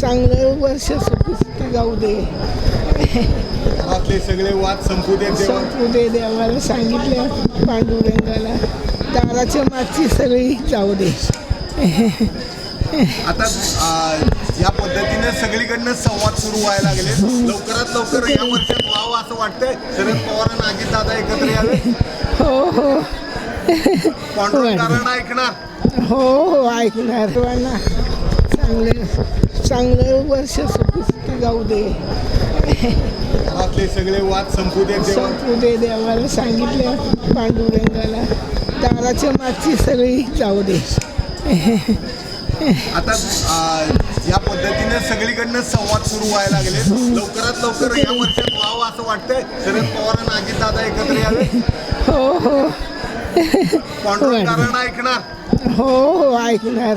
चांगलं वर्ष सुखी जाऊ दे. घरातले सगळे वाद संपू देवा. संपू दे देवाला सांगितलं पांडुरंगाला. दाराच्या मागची सगळी जाऊ दे. आता या पद्धतीने सगळीकडनं संवाद सुरू व्हायला लागले. लवकरात लवकर या वर्षात व्हावं असं वाटतंय. शरद पवार आणि अजित दादा एकत्र यावे. हो हो. पांडुरंगारांना ऐकणार? हो हो ऐकणार. सर्वांना चांगलं चांगलं वर्ष सुखी जाऊ दे. घरातले सगळे वाद संपू देवा. संपू दे देवाला सांगितलं पांडुरंगाला. दाराच्या मागची सगळी जाऊ दे. आता या पद्धतीने सगळीकडनं संवाद सुरू व्हायला लागले. लवकरात लवकर या वर्षात व्हावं असं वाटतंय. शरद पवार आणि अजित दादा एकत्र यावे. हो हो. पांडुरंगारांना ऐकणार. हो हो ऐकणार.